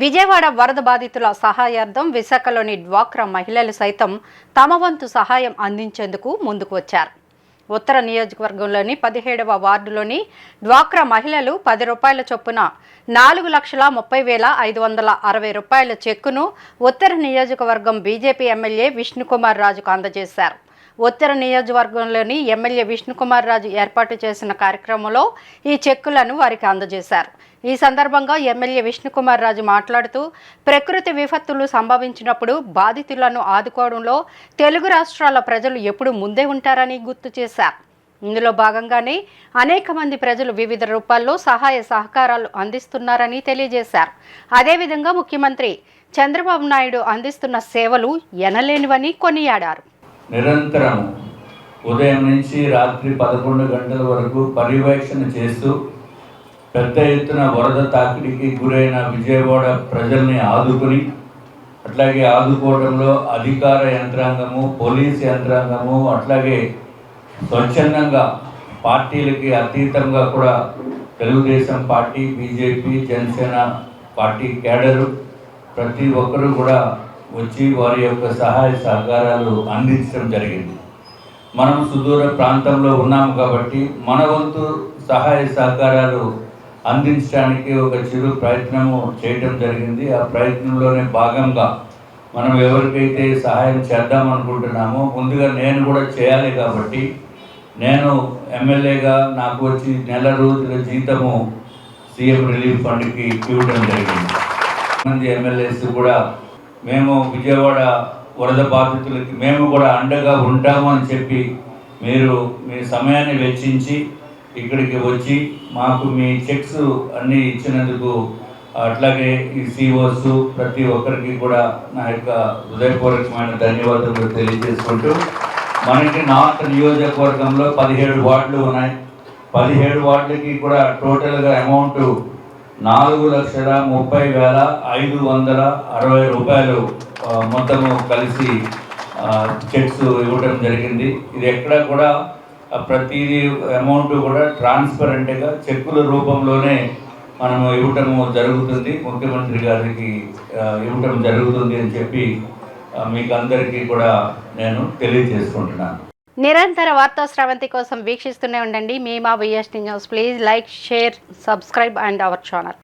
విజయవాడ వరద బాధితుల సహాయార్థం విశాఖలోని డ్వాక్రా మహిళలు సైతం తమ వంతు సహాయం అందించేందుకు ముందుకు వచ్చారు. ఉత్తర నియోజకవర్గంలోని పదిహేడవ వార్డులోని డ్వాక్రా మహిళలు పది రూపాయల చొప్పున నాలుగు లక్షల ముప్పై వేల ఐదు వందల అరవై రూపాయల చెక్కును ఉత్తర నియోజకవర్గం బీజేపీ ఎమ్మెల్యే విష్ణుకుమార్ రాజుకు అందజేశారు. ఉత్తర నియోజకవర్గంలోని ఎమ్మెల్యే విష్ణుకుమార్ రాజు ఏర్పాటు చేసిన కార్యక్రమంలో ఈ చెక్కులను వారికి అందజేశారు. ఈ సందర్భంగా ఎమ్మెల్యే విష్ణుకుమార్ రాజు మాట్లాడుతూ ప్రకృతి విపత్తులు సంభవించినప్పుడు బాధితులను ఆదుకోవడంలో తెలుగు రాష్ట్రాల ప్రజలు ఎప్పుడు ముందే ఉంటారని గుర్తు చేశారు. ఇందులో భాగంగానే అనేక మంది ప్రజలు వివిధ రూపాల్లో సహాయ సహకారాలు అందిస్తున్నారని తెలియజేశారు. అదేవిధంగా ముఖ్యమంత్రి చంద్రబాబు నాయుడు అందిస్తున్న సేవలు ఎనలేనివని కొనియాడారు. నిరంతరం ఉదయం నుంచి రాత్రి పదకొండు గంటల వరకు పర్యవేక్షణ చేస్తూ పెద్ద ఎత్తున వరద తాకిడికి గురైన విజయవాడ ప్రజల్ని ఆదుకుని అట్లాగే ఆదుకోవడంలో అధికార యంత్రాంగము పోలీస్ యంత్రాంగము అట్లాగే స్వచ్ఛందంగా పార్టీలకి అతీతంగా కూడా Telugu Desam party BJP Janasena party cadre ప్రతి ఒక్కరూ కూడా వచ్చి వారి యొక్క సహాయ సహకారాలు అందించడం జరిగింది. మనం సుదూర ప్రాంతంలో ఉన్నాము కాబట్టి మన వంతు సహాయ సహకారాలు అందించడానికి ఒక చిరు ప్రయత్నము చేయటం జరిగింది. ఆ ప్రయత్నంలోనే భాగంగా మనం ఎవరికైతే సహాయం చేద్దాం అనుకుంటున్నామో ముందుగా నేను కూడా చేయాలి కాబట్టి నేను ఎమ్మెల్యేగా నాకు వచ్చి నెల రోజుల జీతము సీఎం రిలీఫ్ ఫండ్కి ఇవ్వడం జరిగింది. మంది ఎమ్మెల్యేస్ కూడా మేము విజయవాడ వరద బాధితులకి మేము కూడా అండగా ఉంటాము అని చెప్పి మీరు మీ సమయాన్ని వెచ్చించి ఇక్కడికి వచ్చి మాకు మీ చెక్స్ అన్నీ ఇచ్చినందుకు అట్లాగే ఈ సిఓస్ ప్రతి ఒక్కరికి కూడా నా యొక్క హృదయపూర్వకమైన ధన్యవాదాలు తెలియజేసుకుంటూ మనకి నార్త్ నియోజకవర్గంలో పదిహేడు వార్డులు ఉన్నాయి. పదిహేడు వార్డులకి కూడా టోటల్గా అమౌంట్ నాలుగు లక్షల ముప్పై వేల ఐదు వందల అరవై రూపాయలు మొత్తము కలిసి చెక్స్ ఇవ్వడం జరిగింది. ఇది ఎక్కడ కూడా ప్రతిదీ అమౌంట్ కూడా ట్రాన్స్పరెంట్గా చెక్కుల రూపంలోనే మనము ఇవ్వటము జరుగుతుంది. ముఖ్యమంత్రి గారికి ఇవ్వటం జరుగుతుంది అని చెప్పి మీకు అందరికీ కూడా నేను తెలియజేసుకుంటున్నాను. నిరంతర వార్తా స్రవంతి కోసం వీక్షిస్తూనే ఉండండి. మీ మా VST news please like share subscribe and our channel